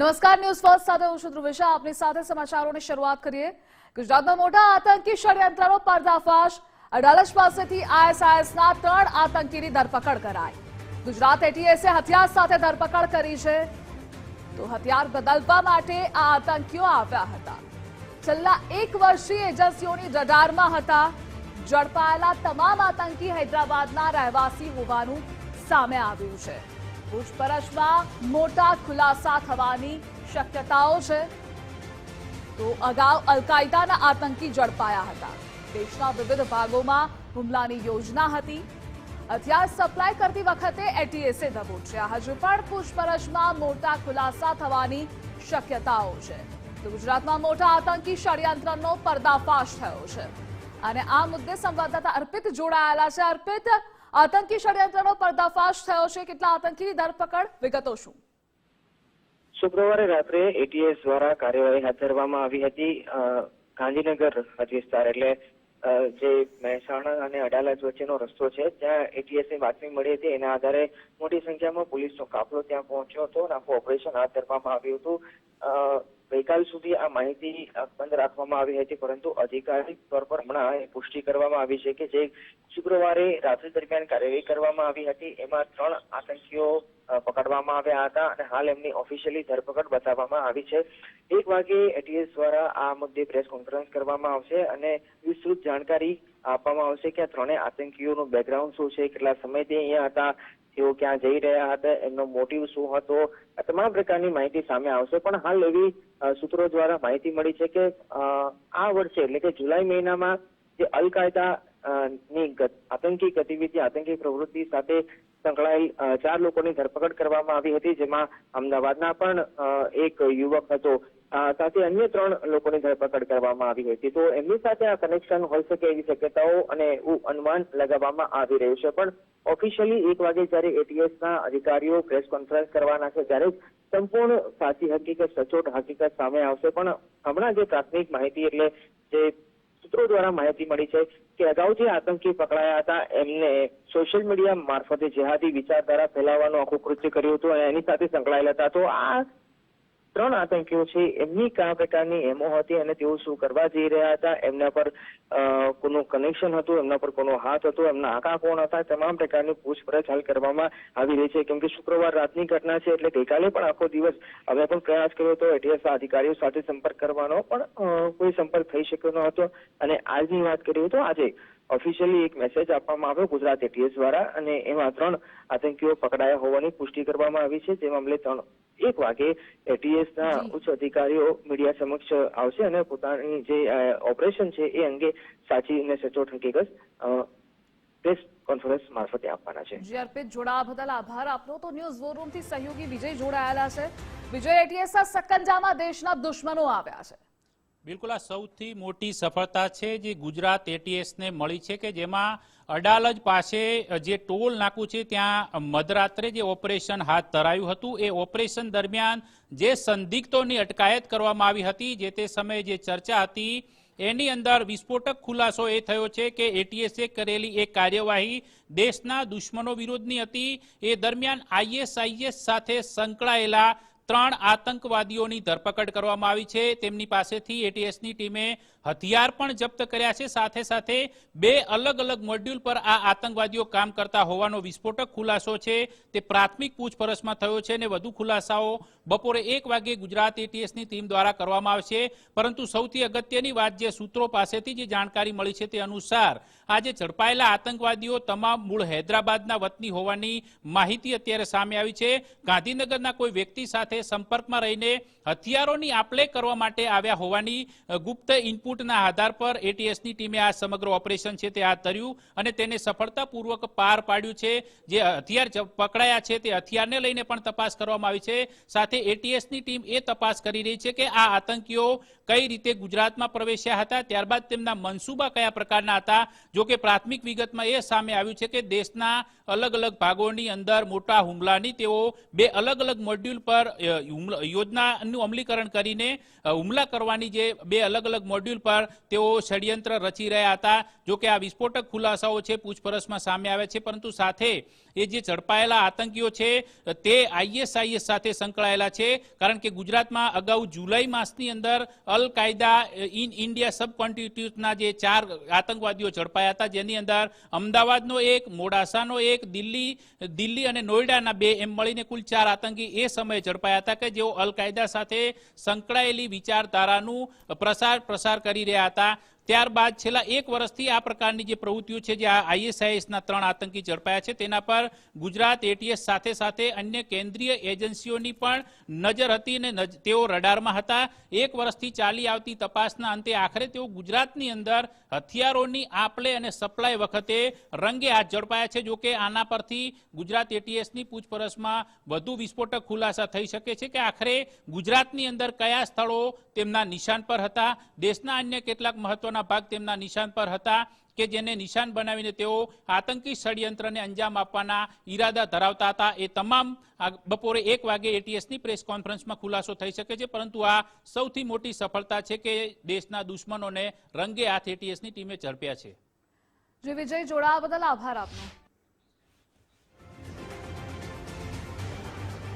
નમસ્કાર, news first સાથે હું છું ધ્રુવિશા. આપની સાથે સમાચારોની શરૂઆત કરીએ. ગુજરાતમાં મોટા આતંકી ષડયંત્રનો પર્દાફાશ. અડાલજ પાસેથી આઈએસઆઈએસના ત્રણ આતંકીની ધરપકડ કરાઈ. ગુજરાત એટીએસે હથિયાર સાથે ધરપકડ કરી છે. તો હથિયાર બદલવા માટે આ આતંકીઓ આવ્યા હતા. છેલ્લા એક વર્ષથી એજન્સીઓની રડારમાં હતા. ઝડપાયેલા તમામ આતંકી હૈદરાબાદના રહેવાસી હોવાનું સામે આવ્યું છે. પૂછપરછમાં મોટા ખુલાસા થવાની શક્યતાઓ છે. તો અગાઉ અલકાયદાના આતંકી ઝડપાયા હતા. દેશના વિવિધ ભાગોમાં હુમલાની યોજના હતી. હથિયાર સપ્લાય કરતી વખતે એટીએસે દબોચ્યા હજુ પણ પૂછપરછમાં મોટા ખુલાસા થવાની શક્યતાઓ છે. તો ગુજરાતમાં મોટા આતંકી ષડયંત્રનો પર્દાફાશ થયો છે. અને આ મુદ્દે સંવાદદાતા અર્પિત જોડાયેલા છે. અર્પિત આતંકી ષડયંત્રનો પર્દાફાશ થયો છે. કેટલા આતંકીની ધરપકડ? વિગતો શું? શુક્રવારે રાત્રે એટીએસ દ્વારા કાર્યવાહી હાથ ધરવામાં આવી હતી. ગાંધીનગર વિસ્તાર એટલે જે મહેસાણા અને અડાલજ વચ્ચેનો રસ્તો છે, ત્યાં એટીએસની બાતમી મળી હતી. એના આધારે મોટી સંખ્યામાં પોલીસનો કાફલો ત્યાં પહોંચ્યો હતો અને આખું ઓપરેશન હાથ ધરવામાં આવ્યું હતું. ગઈકાલ સુધી આ માહિતી બંધ રાખવામાં આવી હતી, પરંતુ અધિકારિક તોર પર હમણાં પુષ્ટિ કરવામાં આવી છે કે જે શુક્રવારે રાત્રિ દરમિયાન કાર્યવાહી કરવામાં આવી હતી, એમાં ત્રણ આતંકીઓ પકડવામાં આવ્યા હતા અને હાલ એમની ઓફિશિયલી ધરપકડ બતાવવામાં આવી છે. એક વાગે એટીએસ દ્વારા આ મુદ્દે પ્રેસ કોન્ફરન્સ કરવામાં આવશે અને વિસ્તૃત જાણકારી આપવામાં આવશે કે આ ત્રણેય આતંકીઓનું બેકગ્રાઉન્ડ શું છે, કેટલા સમયથી અહીંયા હતા તેઓ ક્યાં જઈ રહ્યા હતા એમનો મોટિવ શું હતો આ તમામ પ્રકારની માહિતી સામે આવશે. પણ હાલ એવી સૂત્રો દ્વારા માહિતી મળી છે કે આ વર્ષે એટલે કે જુલાઈ મહિનામાં જે અલ કાયદા અ, ની આતંકી ગતિવિધિ, આતંકી પ્રવૃત્તિ સાથે સંકળાયેલ ચાર લોકોની ધરપકડ કરવામાં આવી હતી, જેમાં અમદાવાદના પણ એક યુવક હતો. સાથે અન્ય ત્રણ લોકોની ધરપકડ કરવામાં આવી હતી. તો એમની સાથે આ કનેક્શન હોઈ શકે એવી શક્યતાઓ અને એવું અનુમાન લગાવવામાં આવી રહ્યું છે. પણ ઓફિશિયલી એક વાગે જ્યારે એટીએસ ના અધિકારીઓ પ્રેસ કોન્ફરન્સ કરવાના છે, ત્યારે સંપૂર્ણ સાચી હકીકત, સચોટ હકીકત સામે આવશે. પણ હમણાં જે પ્રાથમિક માહિતી એટલે જે દ્વારા માહિતી મળી છે કે અગાઉ જે આતંકી પકડાયા હતા. એમને સોશિયલ મીડિયા મારફતે જેહાદી વિચારધારા ફેલાવવાનું આખું કૃત્ય કર્યું હતું અને એની સાથે સંકળાયેલા હતા. તો આ ત્રણ આતંકીઓ છે, એમની કયા પ્રકારની એમો હતી અને તેઓ શું કરવા જઈ રહ્યા હતા, એમના પર કોનું કનેક્શન હતું, એમના પર કોનો હાથ હતો, એમના આંકા કોણ હતા, તમામ પ્રકારની પૂછપરછ હાલ કરવામાં આવી રહી છે. કેમ કે શુક્રવાર રાતની ઘટના છે, એટલે ગઈકાલે પણ આખો દિવસ અમે પણ પ્રયાસ કર્યો હતો, એટીએસ અધિકારીઓ સાથે સંપર્ક કરવાનો પણ કોઈ સંપર્ક થઈ શક્યો ન હતો. અને આજની વાત કરીએ તો આજે ઓફિશિયલી એક મેસેજ આપવામાં આવ્યો ગુજરાત એટીએસ દ્વારા અને એમાં ત્રણ આતંકીઓ પકડાયા હોવાની પુષ્ટિ કરવામાં આવી છે. જે મામલે ત્રણ એક વાગે એટીએસ ના ઉચ્ચ અધિકારીઓ મીડિયા સમક્ષ આવશે અને પોતાની જે ઓપરેશન છે એ અંગે સાચી અને સચોટ હકીકત પ્રેસ કોન્ફરન્સ મારફતે આપવાના છે. જી અર્પિત જોડાવા બદલ આભાર. આપનો તો ન્યૂઝ વોર રૂમથી સહયોગી વિજય જોડાયેલા છે. વિજય એટીએસના સક્કંજામાં દેશના દુશ્મનો આવ્યા છે. બિલકુલ, આ સૌથી મોટી સફળતા છે જે ગુજરાત એટીએસને મળી છે કે જેમાં અડાલજ પાસે જે ટોલ નાકું છે, ત્યાં મધરાત્રે જે ઓપરેશન હાથ ધરાયું હતું, એ ઓપરેશન દરમિયાન જે સંદિગ્ધોની અટકાયત કરવામાં આવી હતી, જે તે સમયે જે ચર્ચા હતી, એની અંદર વિસ્ફોટક ખુલાસો એ થયો છે કે એટીએસે કરેલી એક કાર્યવાહી દેશના દુશ્મનો વિરોધની હતી. એ દરમિયાન આઈએસઆઈએસ સાથે સંકળાયેલા ત્રણ આતંકવાદીઓની ધરપકડ કરવામાં આવી છે. તેમની પાસેથી એટીએસની ટીમે હથિયાર પણ જપ્ત કર્યા છે. સાથે સાથે બે અલગ અલગ મોડ્યુલ પર આ આતંકવાદીઓ કામ કરતા હોવાનો વિસ્ફોટક ખુલાસો છે. તે પ્રાથમિક પૂછપરછમાં થયો છે અને વધુ ખુલાસાઓ બપોરે એક વાગે ગુજરાત એટીએસની ટીમ દ્વારા કરવામાં આવશે. પરંતુ સૌથી અગત્યની વાત જે સૂત્રો પાસેથી જે જાણકારી મળી છે તે અનુસાર આજે ઝડપાયેલા આતંકવાદીઓ તમામ મૂળ હૈદરાબાદના વતની હોવાની માહિતી અત્યારે સામે આવી છે. ગાંધીનગરના કોઈ વ્યક્તિ સાથે સંપર્કમાં રહીને હથિયારોની આપલે કરવા માટે આવ્યા હોવાની ગુપ્ત ઇનપુટના આધાર પર એટીએસની ટીમે આ સમગ્ર ઓપરેશન છે તે હાથ ધર્યું અને તેને સફળતાપૂર્વક પાર પાડ્યું છે. જે હથિયાર પકડાયા છે તે હથિયારને લઈને પણ તપાસ કરવામાં આવી છે. સાથે એટીએસની ટીમ એ તપાસ કરી રહી છે કે આ આતંકીઓ કઈ રીતે ગુજરાતમાં પ્રવેશ્યા હતા, ત્યારબાદ તેમના મનસુબા કયા પ્રકારના હતા, જો કે પ્રાથમિક વિગતમાં એ સામે આવ્યું છે કે દેશના અલગ અલગ ભાગોની અંદર મોટા હુમલાની તેઓ બે અલગ અલગ મોડ્યુલ પર યોજનાનું અમલીકરણ કરીને હુમલા કરવાની જે બે અલગ અલગ મોડ્યુલ પર તેઓ ષડયંત્ર રચી રહ્યા હતા. જો કે આ વિસ્ફોટક ખુલાસાઓ છે, પૂછપરછમાં સામે આવે છે, પરંતુ સાથે એ જે ઝડપાયેલા આતંકીઓ છે, તે આઈએસઆઈએસ સાથે સંકળાયેલા છે. કારણ કે ગુજરાતમાં અગાઉ જુલાઈ માસની અંદર અલ કાયદા ઇન ઇન્ડિયા સબ કોન્સ્ટિટ્યુટના જે ચાર આતંકવાદીઓ ઝડપાયા હતા, જેની અંદર અમદાવાદનો એક, મોડાસાનો એક, દિલ્હી દિલ્હી અને નોઈડાના બે, એમ મળીને કુલ ચાર આતંકી એ સમયે ઝડપાયા હતા કે જેઓ અલ કાયદા સાથે સંકળાયેલી વિચારધારાનું પ્રસાર પ્રસાર કરી રહ્યા હતા. ત્યારબાદ છેલ્લા એક વર્ષથી આ પ્રકારની જે પ્રવૃત્તિઓ છે, જે આ આઈએસઆઈએસના ત્રણ આતંકી ઝડપાયા છે, તેના પર ગુજરાત, એટીએસ સાથે સાથે અન્ય કેન્દ્રીય એજન્સીઓની પણ નજર હતી અને તેઓ રડારમાં હતા. એક વર્ષથી ચાલી આવતી તપાસના અંતે આખરે તેઓ ગુજરાતની અંદર હથિયારોની આપલે અને સપ્લાય વખતે રંગે હાથ ઝડપાયા છે. જોકે આના પરથી ગુજરાત, એટીએસની પૂછપરછમાં વધુ વિસ્ફોટક ખુલાસા થઈ શકે છે કે આખરે ગુજરાતની અંદર કયા સ્થળો તેમના નિશાન પર હતા. દેશના અન્ય કેટલાક મહત્વના ભાગ તેમના નિશાન પર હતા કે જેને નિશાન બનાવીને તેઓ આતંકી ષડયંત્રને અંજામ આપવાના ઈરાદા ધરાવતા હતા. એ તમામ બપોરે એક વાગે એટીએસની પ્રેસ કોન્ફરન્સમાં ખુલાસો થઈ શકે છે, પરંતુ આ સૌથી મોટી સફળતા છે કે દેશના દુશ્મનોને રંગે હાથ એટીએસની ટીમે ઝડપ્યા છે. વિજય જોડાવા બદલ આભાર આપનો.